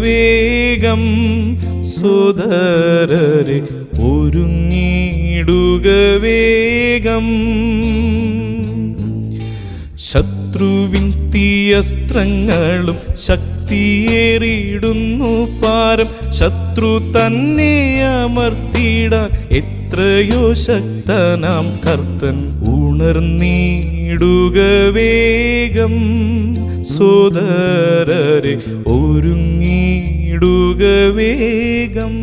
വേഗം. സുതരരെ ഒരുങ്ങിടുക വേഗം. ശത്രുവിൻ തീയസ്ത്രങ്ങളും ശക്തിയേറിയിടുന്നു പാരം. ശത്രു തന്നെ അമർത്തിയിടാൻ എത്രയോ ശക്തനാം കർത്തൻ ഉണർന്നിടുക വേഗം സോദരരെ ഒരുങ്ങിടുക വേഗം.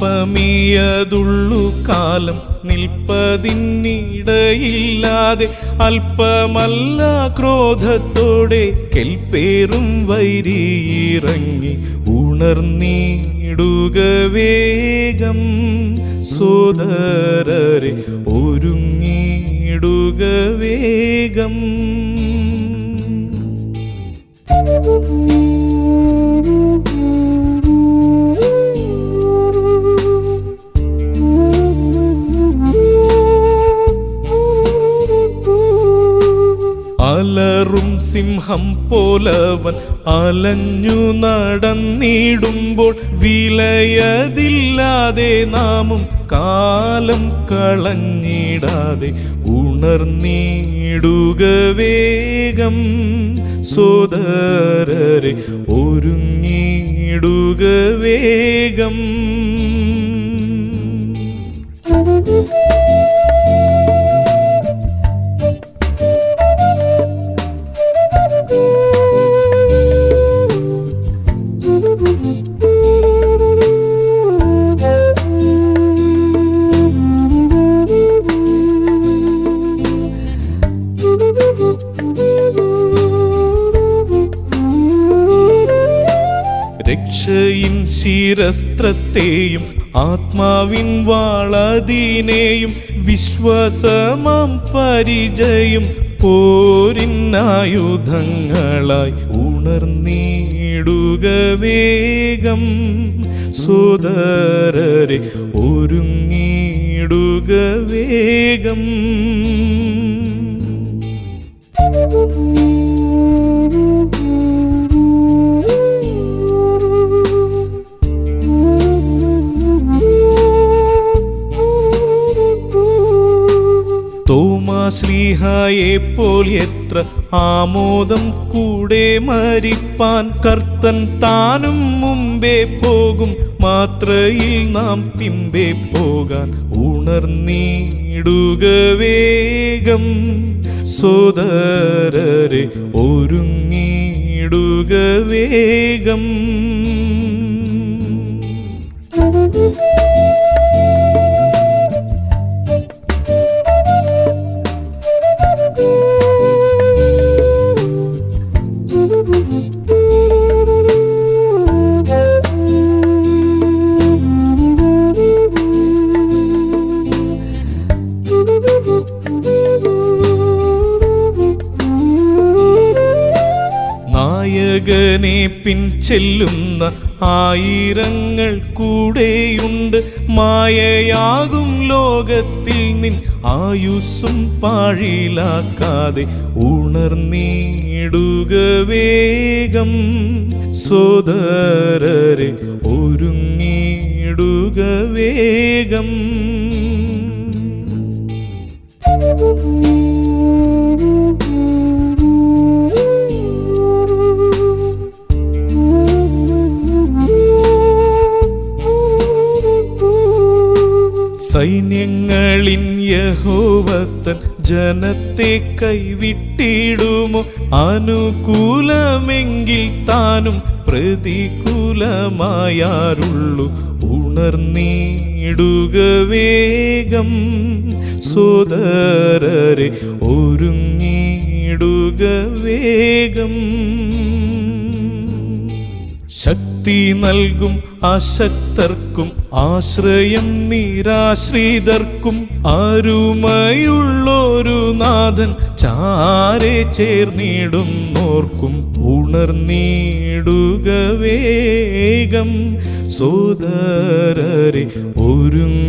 അല്പമേയതുള്ളു കാലം നിൽപ്പതിന്നിടയില്ലാതെ അല്പമല്ല ക്രോധത്തോടെ കെൽപ്പേറും വൈരിയിറങ്ങി ഉണർന്നിടുക വേഗം സോദരരെ ഒരുങ്ങിടുക വേഗം അലറും സിംഹം പോലവൻ അലഞ്ഞു നടന്നിടുമ്പോൾ വിലയതില്ലാതെ നാമും കാലം കളഞ്ഞിടാതെ ഉണർന്നിടുക വേഗം. സോദരരെ ഒരുങ്ങിടുക വേഗം. രക്ഷയിൻ ശിരസ്ത്രത്തെയും ആത്മാവിൻ വാളതിനെയും വിശ്വാസമാം പരിചയം പോരിന്നായുധങ്ങളായി ഉണർന്നിടുക വേഗം. സോദരരെ ഒരുങ്ങിടുക വേഗം. പോൽ എത്ര ആമോദം കൂടെ മരിപ്പാൻ കർത്തൻ താനും മുമ്പേ പോകും. മാത്രയിൽ നാം പിമ്പേ പോകാൻ ഉണർന്നിടുക വേഗം. സോദരരെ ഒരുങ്ങിടുക വേഗം. നായകനെ പിൻചെല്ലുന്ന ആയിരങ്ങൾ കൂടെയുണ്ട്. മായയാകും ലോകത്തിൽ നിൻ ആയുസ്സും പാഴിലാക്കാതെ ഉണർന്നിടുക വേഗം. സോദരരെ ഒരുങ്ങിടുക വേഗം. സൈന്യങ്ങളിൻ യഹോവത്തൻ ജനത്തെ കൈവിട്ടിടുമോ? അനുകൂലമെങ്കിൽ താനും പ്രതികൂലമായാറുള്ളൂ ഉണർന്നിടുക വേഗം. സോദരരെ ഒരുങ്ങിടുക വേഗം. ശക്തി നൽകും അശക്തർക്കും ആശ്രയം നിരാശ്രിതർക്കും. അരുമയുള്ളൊരു നാഥൻ ചാരെ ചേർന്നിടുന്നോർക്കും. ഉണർന്നിടുക വേഗം. സോദരരെ ഒരുങ്ങ